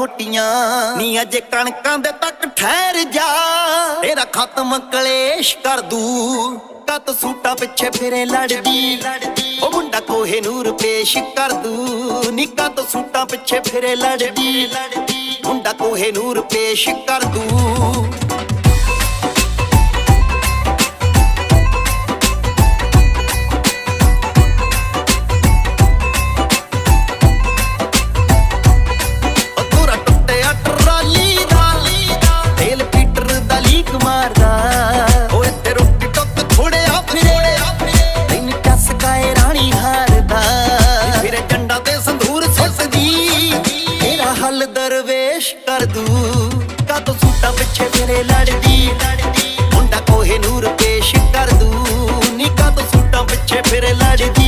ਮੋਟੀਆਂ ਨੀ ਅਜੇ ਕਣਕਾਂ ਦੇ ਤੱਕ ਠਹਿਰ ਜਾ। ਤੇਰਾ ਖਤਮ ਕਲੇਸ਼ ਕਰ ਦੂ। ਕੱਤ ਸੂਟਾਂ ਪਿੱਛੇ ਫਿਰੇ ਲੜਦੀ। ਉਹ ਮੁੰਡਾ ਕੋਹੇ ਨੂਰ ਪੇਸ਼ ਕਰ ਦੂ। ਨੀ ਕੱਤ ਸੂਟਾਂ ਪਿੱਛੇ ਫਿਰੇ ਲੜਦੀ। ਮੁੰਡਾ ਕੋਹੇ ਨੂਰ ਪੇਸ਼ ਕਰ ਦੂ। ਤੇਰਾ ਹੱਲ ਦਰਵੇਸ਼ ਕਰ ਦੂ। ਕਦ ਸੂਟਾਂ ਪਿੱਛੇ ਫਿਰੇ ਲੜਦੀ, ਮੁੰਡਾ ਕੋਹੇ ਨੂਰ ਪੇਸ਼ ਕਰ ਦੂ। ਨੀ ਕਦ ਸੂਟਾਂ ਪਿੱਛੇ ਫਿਰੇ ਲੜਦੀ।